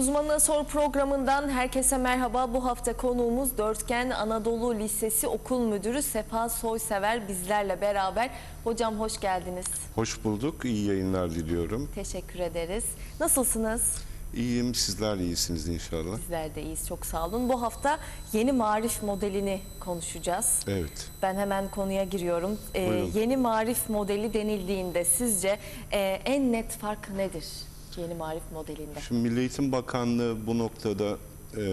Uzmanına Sor programından herkese merhaba. Bu hafta konuğumuz Dörtgen Anadolu Lisesi Okul Müdürü Sefa Soysever bizlerle beraber. Hocam hoş geldiniz. Hoş bulduk. İyi yayınlar diliyorum. Teşekkür ederiz. Nasılsınız? İyiyim. Sizler de iyisiniz inşallah. Bizler de iyiyiz. Çok sağ olun. Bu hafta yeni marif modelini konuşacağız. Evet. Ben hemen konuya giriyorum. Ee, yeni marif modeli denildiğinde sizce e, en net fark nedir yeni marif modelinde? Şimdi Milli Eğitim Bakanlığı bu noktada e,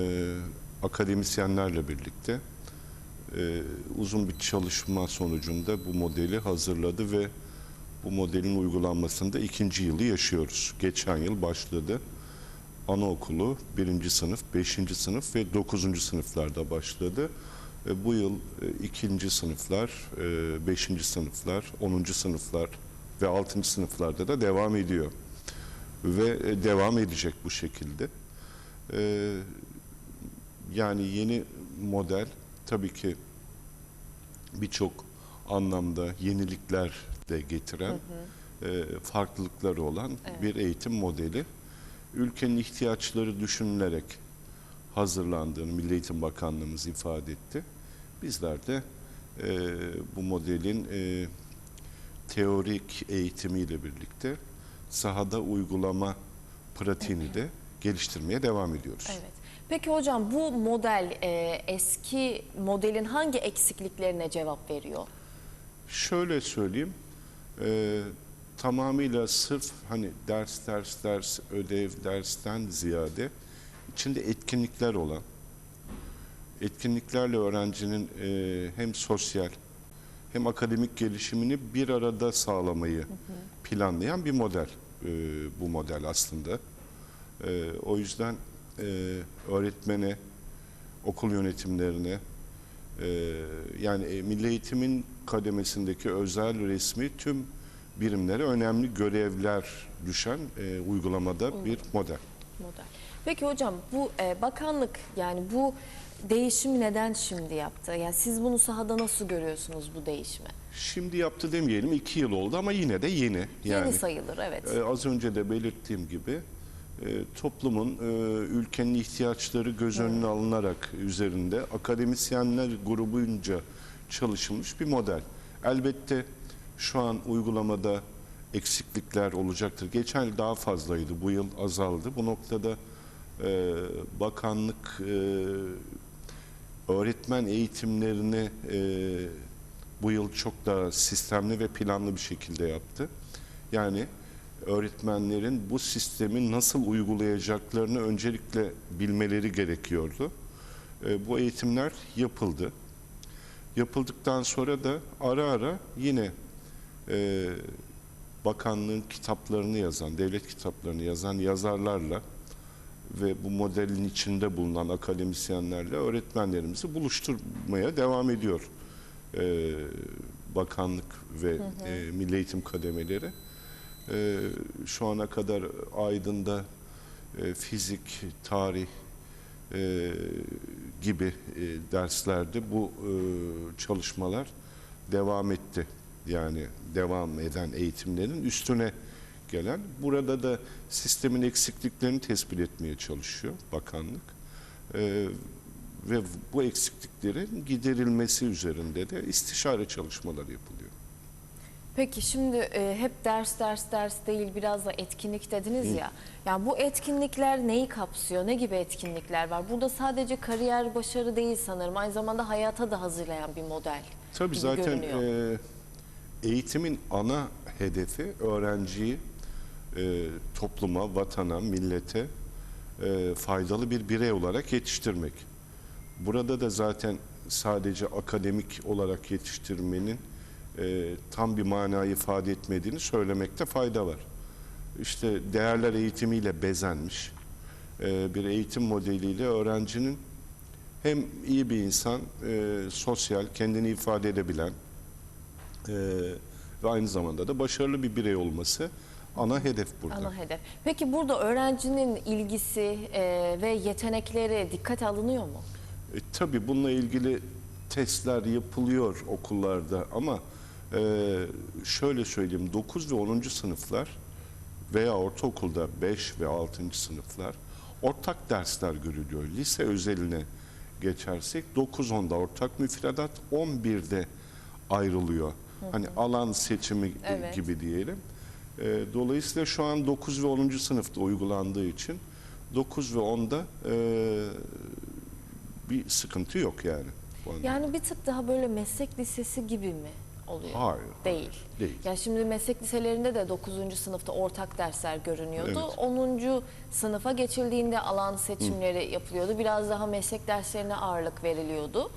akademisyenlerle birlikte e, uzun bir çalışma sonucunda bu modeli hazırladı ve bu modelin uygulanmasında ikinci yılı yaşıyoruz. Geçen yıl başladı. Anaokulu birinci sınıf, beşinci sınıf ve dokuzuncu sınıflarda başladı. E, bu yıl e, ikinci sınıflar, e, beşinci sınıflar, onuncu sınıflar ve altıncı sınıflarda da devam ediyor. Ve e, devam edecek bu şekilde. E, yani yeni model tabii ki birçok anlamda yenilikler de getiren, e, farklılıkları olan bir eğitim modeli. Ülkenin ihtiyaçları düşünülerek hazırlandığını Milli Eğitim Bakanlığımız ifade etti. Bizler de e, bu modelin e, teorik eğitimiyle birlikte sahada uygulama pratiğini de geliştirmeye devam ediyoruz. Evet. Peki hocam bu model e, eski modelin hangi eksikliklerine cevap veriyor? Şöyle söyleyeyim, e, tamamıyla sırf hani ders ders ders ödev dersten ziyade içinde etkinlikler olan, etkinliklerle öğrencinin e, hem sosyal hem akademik gelişimini bir arada sağlamayı planlayan bir model e, bu model aslında. E, o yüzden e, öğretmene, okul yönetimlerine, e, yani e, milli eğitimin kademesindeki özel resmi tüm birimlere önemli görevler düşen e, uygulamada bir model. Model. Peki hocam bu e, bakanlık yani bu değişimi neden şimdi yaptı? Yani siz bunu sahada nasıl görüyorsunuz bu değişimi? Şimdi yaptı demeyelim iki yıl oldu ama yine de yeni. Yani Yeni sayılır evet. e, az önce de belirttiğim gibi e, toplumun e, ülkenin ihtiyaçları göz önüne alınarak üzerinde akademisyenler grubunca çalışılmış bir model. Elbette şu an uygulamada eksiklikler olacaktır. Geçen yıl daha fazlaydı, bu yıl azaldı. Bu noktada e, bakanlık e, öğretmen eğitimlerini e, bu yıl çok daha sistemli ve planlı bir şekilde yaptı. Yani öğretmenlerin bu sistemi nasıl uygulayacaklarını öncelikle bilmeleri gerekiyordu. E, bu eğitimler yapıldı. Yapıldıktan sonra da ara ara yine e, bakanlığın kitaplarını yazan, devlet kitaplarını yazan yazarlarla ve bu modelin içinde bulunan akademisyenlerle öğretmenlerimizi buluşturmaya devam ediyor e, bakanlık ve e, milli eğitim kademeleri. E, şu ana kadar Aydın'da e, fizik, tarih e, gibi e, derslerde bu e, çalışmalar devam etti. Yani devam eden eğitimlerin üstüne gelen. Burada da sistemin eksikliklerini tespit etmeye çalışıyor bakanlık. E, ve bu eksikliklerin giderilmesi üzerinde de istişare çalışmalar yapılıyor. Peki şimdi e, hep ders ders ders değil biraz da etkinlik dediniz ya. Yani bu etkinlikler neyi kapsıyor? Ne gibi etkinlikler var? Burada sadece kariyer başarı değil sanırım. Aynı zamanda hayata da hazırlayan bir model. Tabii gibi zaten görünüyor. e, eğitimin ana hedefi öğrenciyi e, topluma, vatana, millete e, faydalı bir birey olarak yetiştirmek. Burada da zaten sadece akademik olarak yetiştirmenin e, tam bir manayı ifade etmediğini söylemekte fayda var. İşte değerler eğitimiyle bezenmiş e, bir eğitim modeliyle öğrencinin hem iyi bir insan, e, sosyal, kendini ifade edebilen e, ve aynı zamanda da başarılı bir birey olması ana hedef burada. Ana hedef. Peki burada öğrencinin ilgisi e, ve yetenekleri dikkate alınıyor mu? E, tabii bununla ilgili testler yapılıyor okullarda ama e, şöyle söyleyeyim 9 ve 10. sınıflar veya ortaokulda 5 ve 6. sınıflar ortak dersler görülüyor. Lise özeline geçersek 9-10'da ortak müfredat, 11'de ayrılıyor. Hani alan seçimi Evet. gibi diyelim. E, dolayısıyla şu an 9 ve 10. sınıfta uygulandığı için 9 ve 10'da e, bir sıkıntı yok yani. Yani bir tık daha böyle meslek lisesi gibi mi oluyor? Hayır, Değil. Değil. Ya şimdi meslek liselerinde de 9. sınıfta ortak dersler görünüyordu. 10. sınıfa geçildiğinde alan seçimleri yapılıyordu. Biraz daha meslek derslerine ağırlık veriliyordu.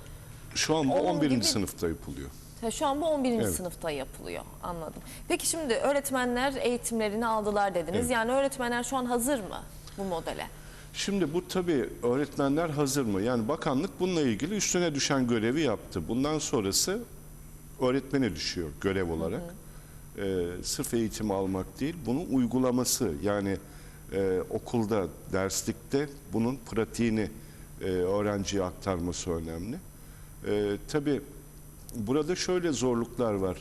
Şu an bu Onun 11. gibi- sınıfta yapılıyor. Ha, Şu an bu 11. Evet. sınıfta yapılıyor. Anladım. Peki şimdi öğretmenler eğitimlerini aldılar dediniz. Evet. Yani öğretmenler şu an hazır mı bu modele? Şimdi bu tabii öğretmenler hazır mı? Yani bakanlık bununla ilgili üstüne düşen görevi yaptı. Bundan sonrası öğretmene düşüyor görev olarak. Ee, sırf eğitim almak değil, bunun uygulaması yani e, okulda, derslikte bunun pratiğini e, öğrenciye aktarması önemli. E, tabii burada şöyle zorluklar var.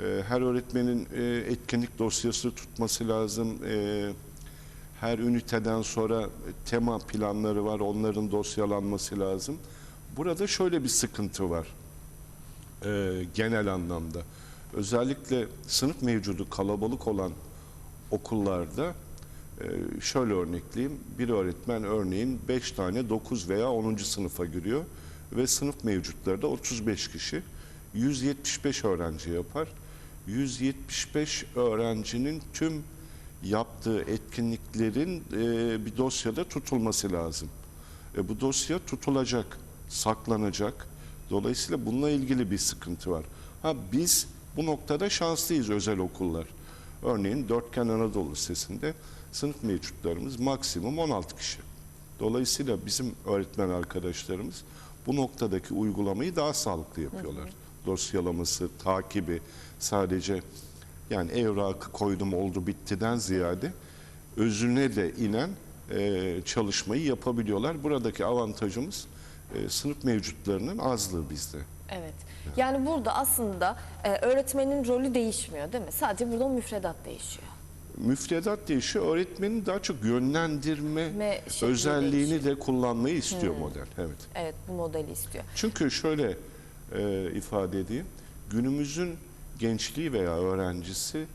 E, her öğretmenin e, etkinlik dosyası tutması lazım. E, her üniteden sonra tema planları var, onların dosyalanması lazım. Burada şöyle bir sıkıntı var e, genel anlamda. Özellikle sınıf mevcudu kalabalık olan okullarda e, şöyle örnekleyeyim. Bir öğretmen örneğin 5 tane 9 veya 10. sınıfa giriyor ve sınıf mevcutları da 35 kişi. 175 öğrenci yapar. 175 öğrencinin tüm yaptığı etkinliklerin e, bir dosyada tutulması lazım. E, bu dosya tutulacak, saklanacak. Dolayısıyla bununla ilgili bir sıkıntı var. Ha biz bu noktada şanslıyız özel okullar. Örneğin Dörtgen Anadolu Lisesi'nde sınıf mevcutlarımız maksimum 16 kişi. Dolayısıyla bizim öğretmen arkadaşlarımız bu noktadaki uygulamayı daha sağlıklı yapıyorlar. Dosyalaması, takibi sadece yani evrakı koydum oldu bittiden ziyade özüne de inen e, çalışmayı yapabiliyorlar. Buradaki avantajımız e, sınıf mevcutlarının azlığı bizde. Evet. Yani burada aslında e, öğretmenin rolü değişmiyor değil mi? Sadece burada müfredat değişiyor. Müfredat değişiyor. Öğretmenin daha çok yönlendirme Me- özelliğini değişiyor. de kullanmayı istiyor model. Evet. Evet bu modeli istiyor. Çünkü şöyle e, ifade edeyim. Günümüzün gençliği veya öğrencisi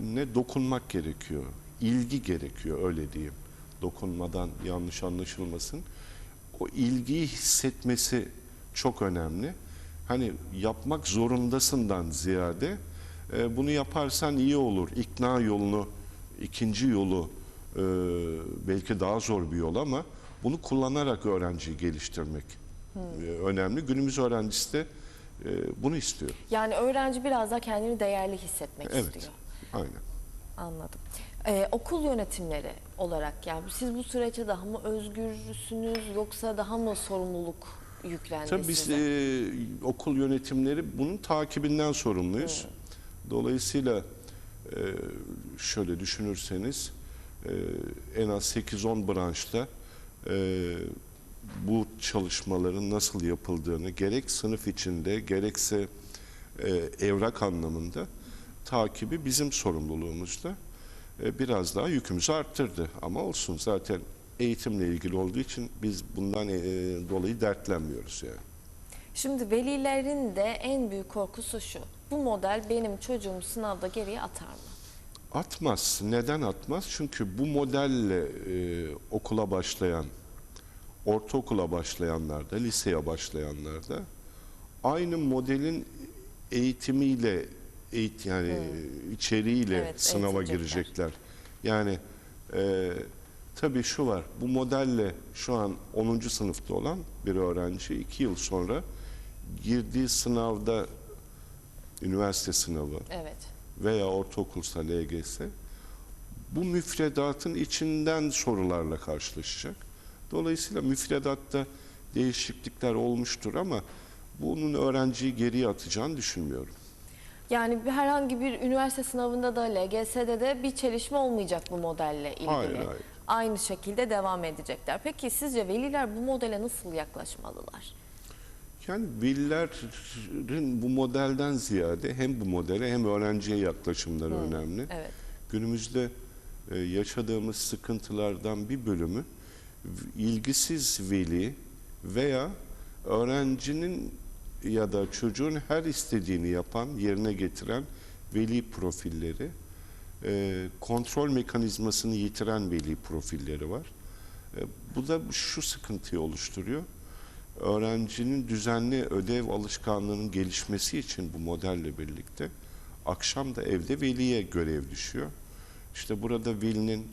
ne dokunmak gerekiyor. ilgi gerekiyor öyle diyeyim. Dokunmadan yanlış anlaşılmasın. O ilgiyi hissetmesi çok önemli. Hani yapmak zorundasından ziyade e, bunu yaparsan iyi olur. İkna yolunu, ikinci yolu e, belki daha zor bir yol ama bunu kullanarak öğrenciyi geliştirmek e, önemli. Günümüz öğrencisi de e, bunu istiyor. Yani öğrenci biraz da kendini değerli hissetmek Evet, istiyor. aynen. Anladım. Ee, okul yönetimleri olarak yani siz bu süreçte daha mı özgürsünüz yoksa daha mı sorumluluk yüklendi Tabii biz size? e, okul yönetimleri bunun takibinden sorumluyuz. Dolayısıyla e, şöyle düşünürseniz e, en az 8-10 branşta e, bu çalışmaların nasıl yapıldığını gerek sınıf içinde gerekse e, evrak anlamında takibi bizim sorumluluğumuzda. E, biraz daha yükümüzü arttırdı ama olsun zaten eğitimle ilgili olduğu için biz bundan e, dolayı dertlenmiyoruz yani. Şimdi velilerin de en büyük korkusu şu. Bu model benim çocuğumu sınavda geriye atar mı? Atmaz. Neden atmaz? Çünkü bu modelle e, okula başlayan, ortaokula başlayanlar da, liseye başlayanlar da aynı modelin eğitimiyle, eğit yani içeriğiyle Evet, sınava girecekler. Yani e, tabii şu var, bu modelle şu an 10. sınıfta olan bir öğrenci 2 yıl sonra girdiği sınavda üniversite sınavı Evet. veya ortaokulsa LGS bu müfredatın içinden sorularla karşılaşacak. Dolayısıyla müfredatta değişiklikler olmuştur ama bunun öğrenciyi geriye atacağını düşünmüyorum. Yani herhangi bir üniversite sınavında da LGS'de de bir çelişme olmayacak bu modelle ilgili. Hayır, hayır. Aynı şekilde devam edecekler. Peki sizce veliler bu modele nasıl yaklaşmalılar? Yani velilerin bu modelden ziyade hem bu modele hem öğrenciye yaklaşımları önemli. Evet. Günümüzde e, yaşadığımız sıkıntılardan bir bölümü ilgisiz veli veya öğrencinin ya da çocuğun her istediğini yapan, yerine getiren veli profilleri, e, kontrol mekanizmasını yitiren veli profilleri var. E, bu da şu sıkıntıyı oluşturuyor. Öğrencinin düzenli ödev alışkanlığının gelişmesi için bu modelle birlikte akşam da evde veliye görev düşüyor. İşte burada velinin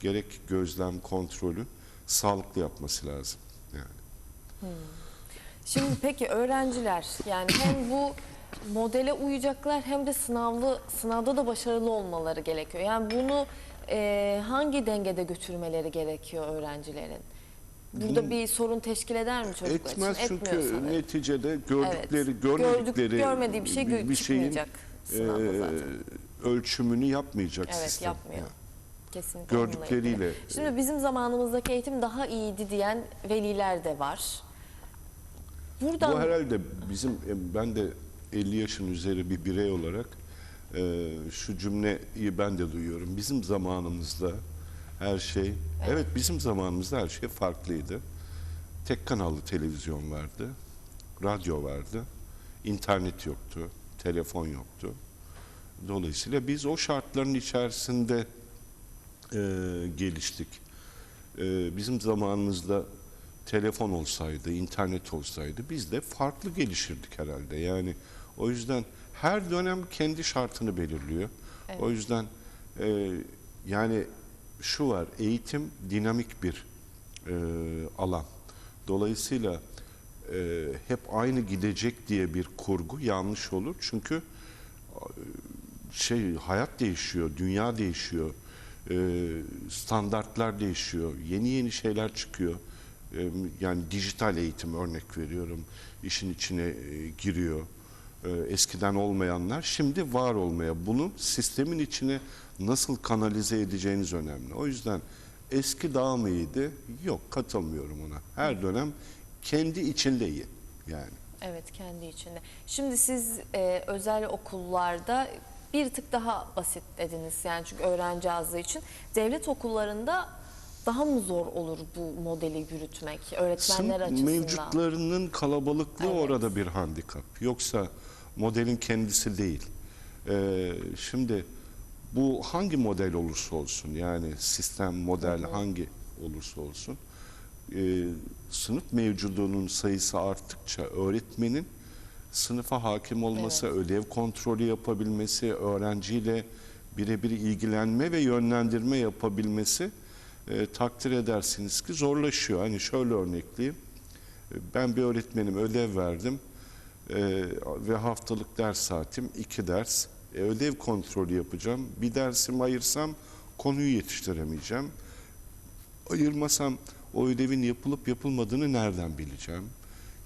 gerek gözlem kontrolü sağlıklı yapması lazım. Yani. Şimdi peki öğrenciler yani hem bu modele uyacaklar hem de sınavlı sınavda da başarılı olmaları gerekiyor. Yani bunu e, hangi dengede götürmeleri gerekiyor öğrencilerin? Burada bir sorun teşkil eder mi çocuklar Etmez için? çünkü sanırım. neticede gördükleri, Evet. görmedikleri Gördük- görmediği bir şey gö- şeyin çıkmayacak sınavda e, ölçümünü yapmayacak Evet sistem. yapmıyor. Yani. Kesinlikle Gördükleriyle. Şimdi bizim zamanımızdaki eğitim daha iyiydi diyen veliler de var. Buradan Bu herhalde bizim e, ben de 50 yaşın üzeri bir birey olarak e, şu cümleyi ben de duyuyorum. Bizim zamanımızda her şey evet. bizim zamanımızda her şey farklıydı. Tek kanallı televizyon vardı. Radyo vardı. internet yoktu. Telefon yoktu. Dolayısıyla biz o şartların içerisinde e, geliştik. E, bizim zamanımızda telefon olsaydı, internet olsaydı biz de farklı gelişirdik herhalde. Yani o yüzden her dönem kendi şartını belirliyor. O yüzden e, yani şu var, eğitim dinamik bir e, alan. Dolayısıyla e, hep aynı gidecek diye bir kurgu yanlış olur. Çünkü şey hayat değişiyor, dünya değişiyor, standartlar değişiyor, yeni yeni şeyler çıkıyor. E, yani dijital eğitim örnek veriyorum, işin içine e, giriyor. E, eskiden olmayanlar şimdi var olmaya. Bunu sistemin içine nasıl kanalize edeceğiniz önemli. O yüzden eski daha mı? Yok, katılmıyorum ona. Her dönem kendi içinde iyi yani. Evet kendi içinde. Şimdi siz e, özel okullarda bir tık daha basit dediniz yani çünkü öğrenci azlığı için. Devlet okullarında daha mı zor olur bu modeli yürütmek öğretmenler Sınıf açısından? mevcutlarının kalabalıklığı Evet. orada bir handikap. Yoksa modelin kendisi değil. Ee, şimdi bu hangi model olursa olsun yani sistem, model hangi olursa olsun e, sınıf mevcudunun sayısı arttıkça öğretmenin sınıfa hakim olması, ödev kontrolü yapabilmesi, öğrenciyle birebir ilgilenme ve yönlendirme yapabilmesi e, takdir edersiniz ki zorlaşıyor. Hani şöyle örnekleyeyim. E, Ben bir öğretmenim ödev verdim e, ve haftalık ders saatim iki ders. E, ödev kontrolü yapacağım. Bir dersimi ayırsam konuyu yetiştiremeyeceğim. Ayırmasam o ödevin yapılıp yapılmadığını nereden bileceğim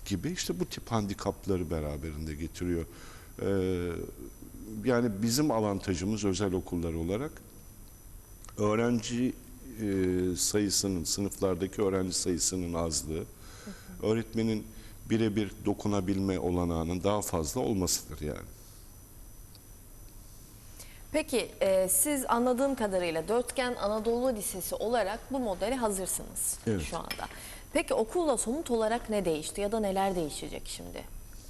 gibi işte bu tip handikapları beraberinde getiriyor. Ee, yani bizim avantajımız özel okullar olarak öğrenci e, sayısının, sınıflardaki öğrenci sayısının azlığı, öğretmenin birebir dokunabilme olanağının daha fazla olmasıdır yani. Peki e, siz anladığım kadarıyla Dörtgen Anadolu Lisesi olarak bu modele hazırsınız Evet. şu anda. Peki okulda somut olarak ne değişti ya da neler değişecek şimdi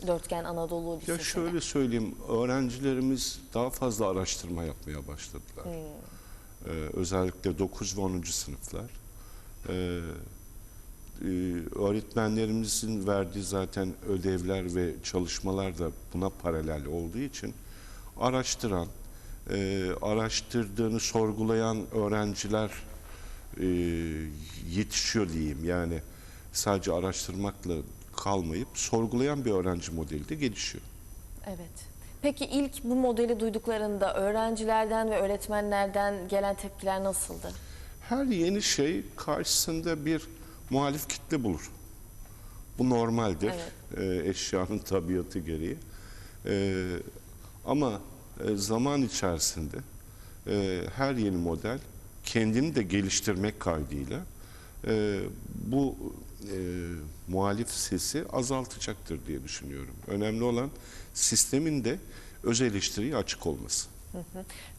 Dörtgen Anadolu Lisesi'nde? Ya şöyle söyleyeyim, öğrencilerimiz daha fazla araştırma yapmaya başladılar. Ee, özellikle 9 ve 10. sınıflar. Ee, e, öğretmenlerimizin verdiği zaten ödevler ve çalışmalar da buna paralel olduğu için araştıran, e, araştırdığını sorgulayan öğrenciler e, yetişiyor diyeyim. Yani sadece araştırmakla kalmayıp sorgulayan bir öğrenci modeli de gelişiyor. Evet. Peki ilk bu modeli duyduklarında öğrencilerden ve öğretmenlerden gelen tepkiler nasıldı? Her yeni şey karşısında bir muhalif kitle bulur. Bu normaldir. Ee, eşyanın tabiatı gereği. Ee, ama e, zaman içerisinde e, her yeni model kendini de geliştirmek kaydıyla e, bu e, muhalif sesi azaltacaktır diye düşünüyorum. Önemli olan sistemin de öz eleştiriye açık olması.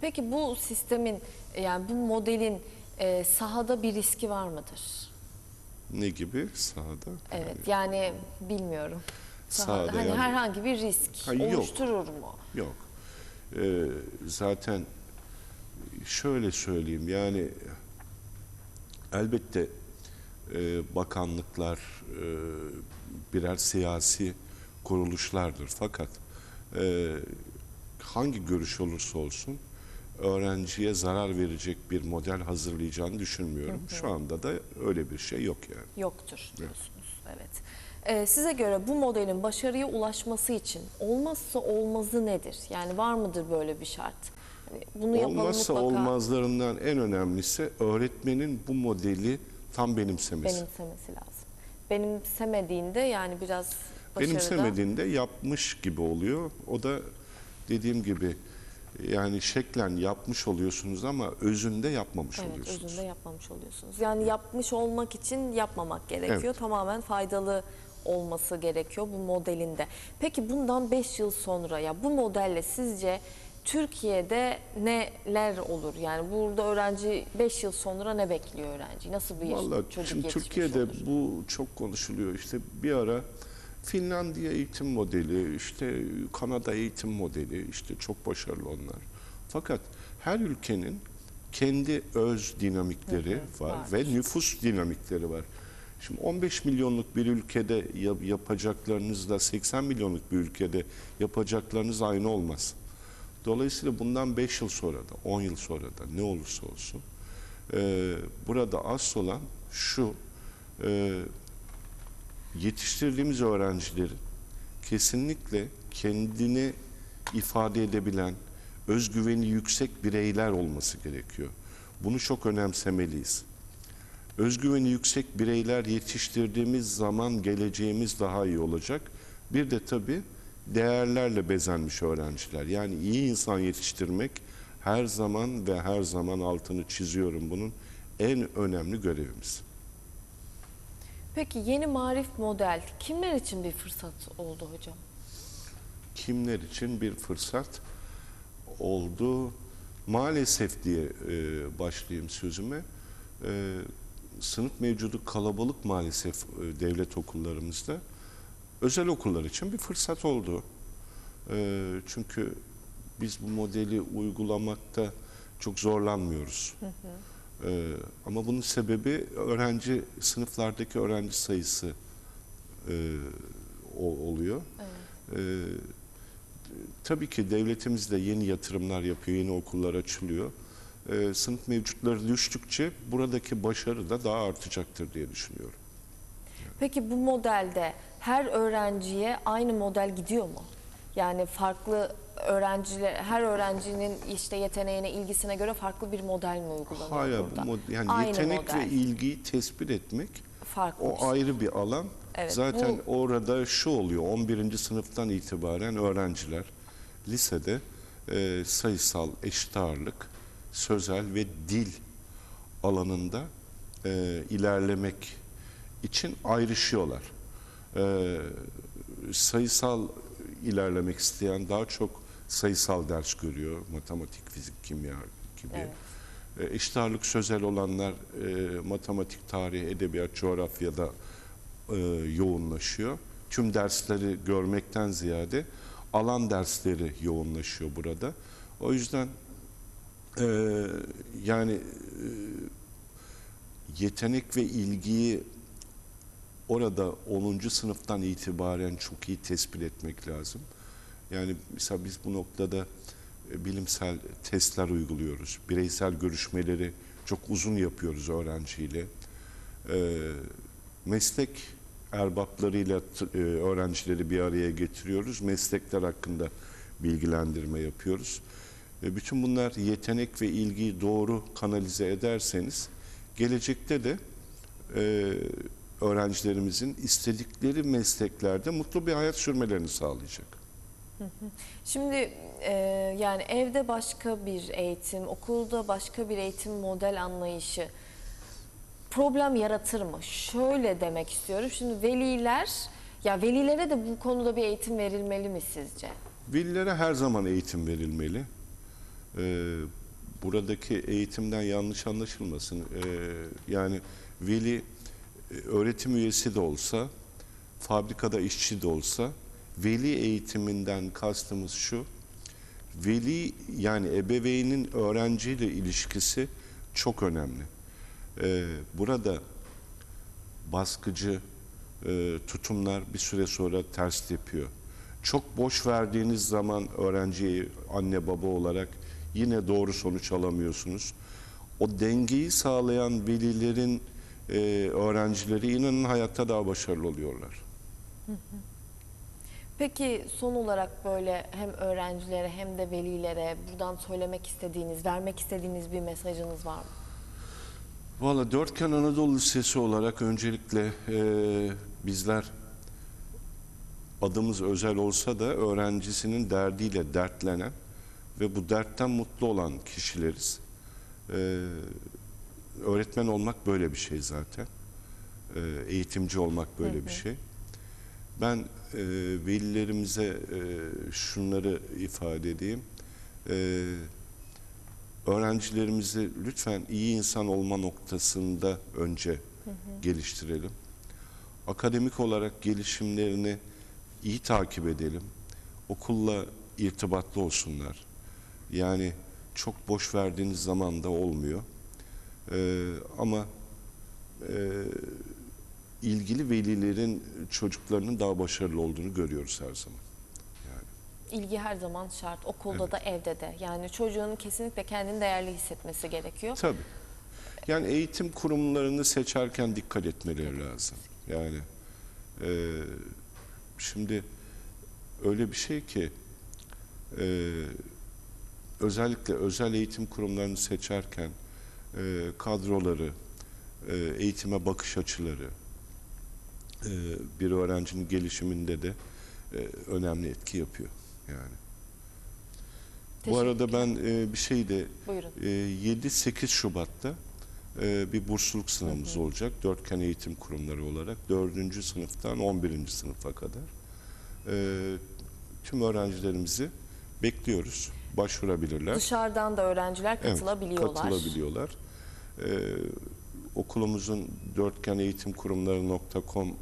Peki bu sistemin yani bu modelin e, sahada bir riski var mıdır? Ne gibi? Sahada. Evet yani bilmiyorum. Sahada, Sahada hani yani- herhangi bir risk Ha, yok. oluşturur mu? Yok. Ee, zaten şöyle söyleyeyim yani elbette e, bakanlıklar e, birer siyasi kuruluşlardır. Fakat e, hangi görüş olursa olsun öğrenciye zarar verecek bir model hazırlayacağını düşünmüyorum. Şu anda da öyle bir şey yok yani. Yoktur diyorsunuz. Evet. Ee, size göre bu modelin başarıya ulaşması için olmazsa olmazı nedir? Yani var mıdır böyle bir şart? Hani bunu Olmazsa mutlaka olmazlarından en önemlisi öğretmenin bu modeli tam benimsemesi. benimsemesi lazım. Benimsemediğinde yani biraz başarıda... Benimsemediğinde yapmış gibi oluyor. O da dediğim gibi yani şeklen yapmış oluyorsunuz ama özünde yapmamış Evet, oluyorsunuz. özünde yapmamış oluyorsunuz. Yani yapmış olmak için yapmamak gerekiyor. Evet. Tamamen faydalı olması gerekiyor bu modelinde. Peki bundan 5 yıl sonra ya bu modelle sizce Türkiye'de neler olur? Yani burada öğrenci 5 yıl sonra ne bekliyor öğrenci? Nasıl bir Vallahi çocuk şimdi Türkiye'de olur? bu çok konuşuluyor. İşte bir ara Finlandiya eğitim modeli, işte Kanada eğitim modeli, işte çok başarılı onlar. Fakat her ülkenin kendi öz dinamikleri var vardır. ve nüfus dinamikleri var. Şimdi 15 milyonluk bir ülkede yap- yapacaklarınızla 80 milyonluk bir ülkede yapacaklarınız aynı olmaz. Dolayısıyla bundan 5 yıl sonra da 10 yıl sonra da ne olursa olsun e, burada asıl olan şu e, yetiştirdiğimiz öğrencilerin kesinlikle kendini ifade edebilen, özgüveni yüksek bireyler olması gerekiyor. Bunu çok önemsemeliyiz. Özgüveni yüksek bireyler yetiştirdiğimiz zaman geleceğimiz daha iyi olacak. Bir de tabii değerlerle bezenmiş öğrenciler. Yani iyi insan yetiştirmek her zaman ve her zaman altını çiziyorum bunun en önemli görevimiz. Peki yeni marif model kimler için bir fırsat oldu hocam? kimler için bir fırsat oldu. Maalesef diye e, başlayayım sözüme. E, sınıf mevcudu kalabalık maalesef e, devlet okullarımızda. Özel okullar için bir fırsat oldu. E, çünkü biz bu modeli uygulamakta çok zorlanmıyoruz. E, ama bunun sebebi öğrenci sınıflardaki öğrenci sayısı e, o, oluyor. Ee, tabii ki devletimiz de yeni yatırımlar yapıyor, yeni okullar açılıyor. Ee, sınıf mevcutları düştükçe buradaki başarı da daha artacaktır diye düşünüyorum. Peki bu modelde her öğrenciye aynı model gidiyor mu? Yani farklı öğrenciler, her öğrencinin işte yeteneğine, ilgisine göre farklı bir model mi uygulanıyor bu burada? mod- yani Aynı yetenek model. ve ilgiyi tespit etmek Farklı bir o şey. ayrı bir alan. Evet, Zaten orada şu oluyor 11. sınıftan itibaren öğrenciler lisede e, sayısal, eşit ağırlık, sözel ve dil alanında e, ilerlemek için ayrışıyorlar. E, sayısal ilerlemek isteyen daha çok sayısal ders görüyor. Matematik, fizik, kimya gibi. Evet. E, eşit ağırlık sözel olanlar e, matematik, tarih, edebiyat, coğrafyada e, yoğunlaşıyor. Tüm dersleri görmekten ziyade alan dersleri yoğunlaşıyor burada. O yüzden e, yani e, yetenek ve ilgiyi orada 10. sınıftan itibaren çok iyi tespit etmek lazım. Yani mesela biz bu noktada e, bilimsel testler uyguluyoruz. Bireysel görüşmeleri çok uzun yapıyoruz öğrenciyle. E, meslek erbaplarıyla e, öğrencileri bir araya getiriyoruz. Meslekler hakkında bilgilendirme yapıyoruz. Bütün bunlar yetenek ve ilgiyi doğru kanalize ederseniz gelecekte de öğrencilerimizin istedikleri mesleklerde mutlu bir hayat sürmelerini sağlayacak. Şimdi e, yani evde başka bir eğitim, okulda başka bir eğitim model anlayışı problem yaratır mı? Şöyle demek istiyorum. Şimdi veliler, ya velilere de bu konuda bir eğitim verilmeli mi sizce? Velilere her zaman eğitim verilmeli. Ee, buradaki eğitimden yanlış anlaşılmasın. Ee, yani veli öğretim üyesi de olsa, fabrikada işçi de olsa veli eğitiminden kastımız şu. Veli yani ebeveynin öğrenciyle ilişkisi çok önemli. Ee, burada baskıcı e, tutumlar bir süre sonra ters tepiyor. Çok boş verdiğiniz zaman öğrenciye anne baba olarak yine doğru sonuç alamıyorsunuz. O dengeyi sağlayan velilerin e, öğrencileri inanın hayatta daha başarılı oluyorlar. Peki son olarak böyle hem öğrencilere hem de velilere buradan söylemek istediğiniz, vermek istediğiniz bir mesajınız var mı? Valla Dörtgen Anadolu Lisesi olarak öncelikle e, bizler adımız özel olsa da öğrencisinin derdiyle dertlenen ve bu dertten mutlu olan kişileriz. E, öğretmen olmak böyle bir şey zaten. E, eğitimci olmak böyle bir şey. Ben e, velilerimize e, şunları ifade edeyim. E, öğrencilerimizi lütfen iyi insan olma noktasında önce geliştirelim. Akademik olarak gelişimlerini iyi takip edelim. Okulla irtibatlı olsunlar. Yani çok boş verdiğiniz zaman da olmuyor. Ee, ama e, ilgili velilerin çocuklarının daha başarılı olduğunu görüyoruz her zaman. İlgi her zaman şart. Okulda da evde de. Yani çocuğun kesinlikle kendini değerli hissetmesi gerekiyor. Tabii. Yani eğitim kurumlarını seçerken dikkat etmeleri lazım. Yani e, şimdi öyle bir şey ki e, özellikle özel eğitim kurumlarını seçerken e, kadroları, e, eğitime bakış açıları e, bir öğrencinin gelişiminde de e, önemli etki yapıyor. Yani. Bu arada ben e, bir şey de e, 7-8 Şubat'ta e, bir bursluluk sınavımız olacak. Dörtgen eğitim kurumları olarak 4. sınıftan 11. sınıfa kadar. E, tüm öğrencilerimizi bekliyoruz. Başvurabilirler. Dışarıdan da öğrenciler Evet, katılabiliyorlar. Ee, okulumuzun dörtgeneğitimkurumları.com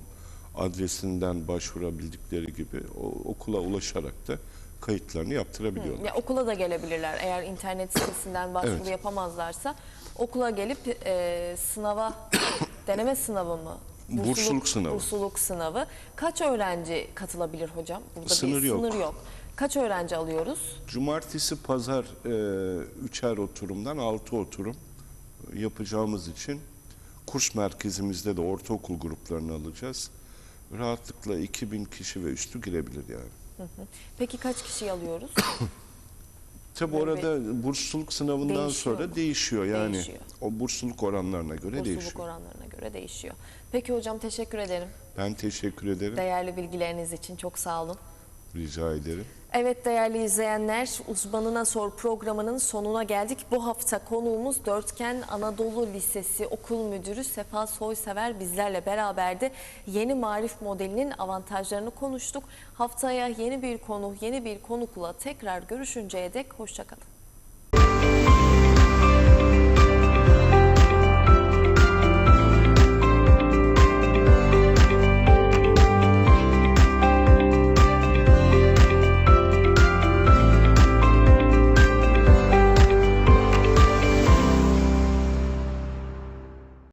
adresinden başvurabildikleri gibi o, okula ulaşarak da kayıtlarını yaptırabiliyorlar. Ya okula da gelebilirler. Eğer internet sitesinden başvuru Evet. yapamazlarsa okula gelip e, sınava deneme sınavı mı? Bursluluk sınavı. Bursluluk sınavı. Kaç öğrenci katılabilir hocam? Burada Sınır bir yok. sınır yok. Kaç öğrenci alıyoruz? Cumartesi, pazar e, üçer oturumdan altı oturum yapacağımız için kurs merkezimizde de ortaokul gruplarını alacağız. Rahatlıkla 2000 kişi ve üstü girebilir yani. Peki kaç kişi alıyoruz? Tabi orada bursluluk sınavından Değişiyor sonra mu? değişiyor yani. Değişiyor. O bursluluk oranlarına göre Bursluluk değişiyor. oranlarına göre değişiyor. Peki hocam teşekkür ederim. Ben teşekkür ederim. Değerli bilgileriniz için çok sağ olun. Rica ederim. Evet değerli izleyenler, Uzmanına Sor programının sonuna geldik. Bu hafta konuğumuz Dörtgen Anadolu Lisesi Okul Müdürü Sefa Soysever bizlerle beraberdi. Yeni marif modelinin avantajlarını konuştuk. Haftaya yeni bir konu, yeni bir konukla tekrar görüşünceye dek hoşçakalın.